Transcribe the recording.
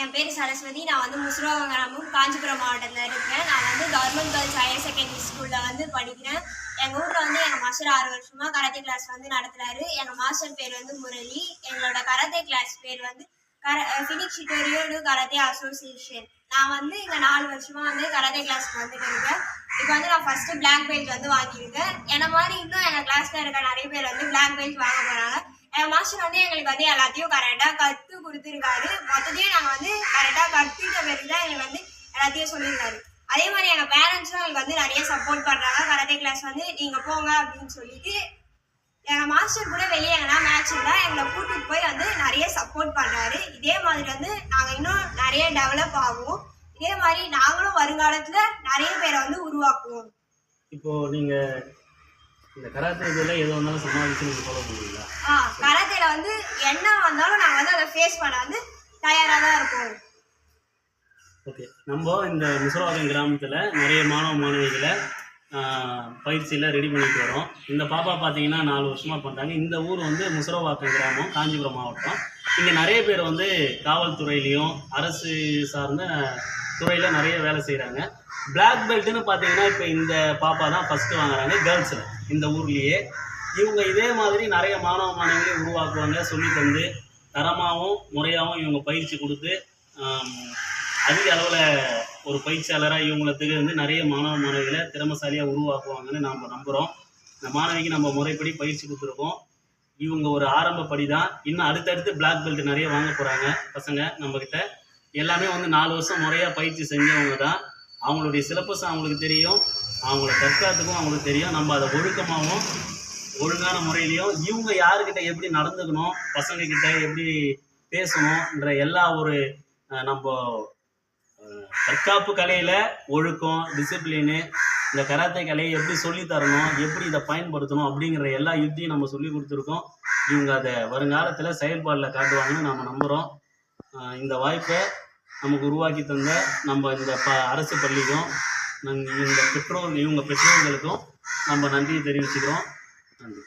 என் பேர் சரஸ்வதி. நான் வந்து முசுரோகம் கிராமம் காஞ்சிபுரம் மாவட்டத்தில் இருக்கேன். நான் வந்து கவர்மெண்ட் கேர்ள்ஸ் ஹையர் செகண்டரி ஸ்கூலில் வந்து படிக்கிறேன். எங்கள் ஊரில் வந்து எங்கள் மாஸ்டர் ஆறு வருஷமாக கராத்தே கிளாஸ் வந்து நடத்துகிறாரு எங்கள் மாஸ்டர் பேர் வந்து முரளி. எங்களோட கராத்தே கிளாஸ் பேர் வந்து கர ஃபினிக்ஸ் ஷிட்டோரியோ கராத்தே அசோசியேஷன் நான் வந்து இங்கே நாலு வருஷமாக வந்து கராத்தே கிளாஸ்க்கு வந்துட்டு இருக்கேன். இப்போ வந்து நான் ஃபஸ்ட்டு பிளாக் பெல்ட் வந்து வாங்கியிருக்கேன். என்ன மாதிரி இன்னும் எங்கள் கிளாஸில் இருக்க நிறைய பேர் வந்து பிளாக் பெல்ட் வாங்க போகிறாங்க என் மாஸ்டர் வந்து எங்களுக்கு வந்து எல்லாத்தையும் கரெக்டாக கற்று கொடுத்துருக்காரு. மொத்தத்தையும் நாங்கள் வந்து கரெக்டாக கற்றுக்கிட்ட பிறகு தான் எங்களுக்கு வந்து எல்லாத்தையும் சொல்லியிருக்காரு. அதே மாதிரி எங்கள் பேரண்ட்ஸும் எங்களுக்கு வந்து நிறைய சப்போர்ட் பண்ணுறாங்க கராத்தே கிளாஸ் வந்து நீங்கள் போங்க அப்படின்னு சொல்லிட்டு எங்கள் மாஸ்டர் கூட வெளியே எங்கன்னா மேட்ச் இருந்தால் எங்களை கூட்டிட்டு போய் வந்து நிறைய சப்போர்ட் பண்ணுறாரு இதே மாதிரி வந்து நாங்கள் இன்னும் நிறைய டெவலப் ஆகுவோம் இதே மாதிரி நாங்களும் வருங்காலத்தில் நிறைய பேரை வந்து உருவாக்குவோம். இப்போ நீங்க இந்த கராத்தே இதில் எது வந்தாலும் சமாளிச்சு நீங்க ஃபாலோ பண்ணுவீங்களா? ஆ கராத்தேல வந்து என்ன வந்தாலும் நாங்கள் வந்து அதை ஃபேஸ் பண்ண வந்து தயாராக தான் இருக்கும் ஓகே நம்ம இந்த முசலவாக்கம் கிராமத்தில் நிறைய மாணவ மாணவிகளை பயிற்சியில் ரெடி பண்ணிட்டு வரோம். இந்த பாப்பா பார்த்தீங்கன்னா நாலு வருஷமாக பண்ணுறாங்க இந்த ஊர் வந்து முசலவாக்கம் கிராமம் காஞ்சிபுரம் மாவட்டம். இங்கே நிறைய பேர் வந்து காவல்துறையிலையும் அரசு சார்ந்த துறையில் நிறைய வேலை செய்கிறாங்க பிளாக் பெல்ட்னு பார்த்தீங்கன்னா இப்போ இந்த பாப்பா தான் ஃபஸ்ட்டு வாங்குறாங்க கேர்ள்ஸில் இந்த ஊர்லேயே. இவங்க இதே மாதிரி நிறைய மாணவ மாணவிகளை உருவாக்குவாங்க சொல்லி தந்து தரமாகவும் முறையாகவும் இவங்க பயிற்சி கொடுத்து அதிக அளவில் ஒரு பயிற்சியாளராக இவங்களை திகழ்ந்து நிறைய மாணவ மாணவிகளை திறமசாலியாக உருவாக்குவாங்கன்னு நாம் நம்புகிறோம் இந்த மாணவிக்கு நம்ம முறைப்படி பயிற்சி கொடுத்துருக்கோம். இவங்க ஒரு ஆரம்ப படி தான் இன்னும் அடுத்தடுத்து பிளாக் பெல்ட் நிறைய வாங்க போகிறாங்க பசங்க நம்மக்கிட்ட எல்லாமே வந்து நாலு வருஷம் முறையாக பயிற்சி செஞ்சவங்க தான் அவங்களுடைய சிலபஸ் அவங்களுக்கு தெரியும். அவங்கள தற்காத்துக்கும் அவங்களுக்கு தெரியும். நம்ம அதை ஒழுக்கமாகவும் ஒழுங்கான முறையிலையும் இவங்க யாருக்கிட்ட எப்படி நடந்துக்கணும் பசங்க கிட்ட எப்படி பேசணும்ன்ற எல்லா ஒரு நம்ம தற்காப்பு கலையில ஒழுக்கம் டிசிப்ளினு இந்த கராத்தே கலையை எப்படி சொல்லி தரணும் எப்படி இதை பயன்படுத்தணும் அப்படிங்கிற எல்லா யுக்தியும் நம்ம சொல்லி கொடுத்துருக்கோம். இவங்க அதை வருங்காலத்தில் செயல்பாடில் காட்டுவாங்கன்னு நம்ம நம்புகிறோம் இந்த வாய்ப்பை நமக்கு உருவாக்கி தந்த நம்ம இந்த ப அரசு பள்ளிக்கும் நம் இந்த பெற்றோர் இவங்க பெற்றோர்களுக்கும் நம்ம நன்றியை தெரிவிச்சுக்கிறோம். 嗯。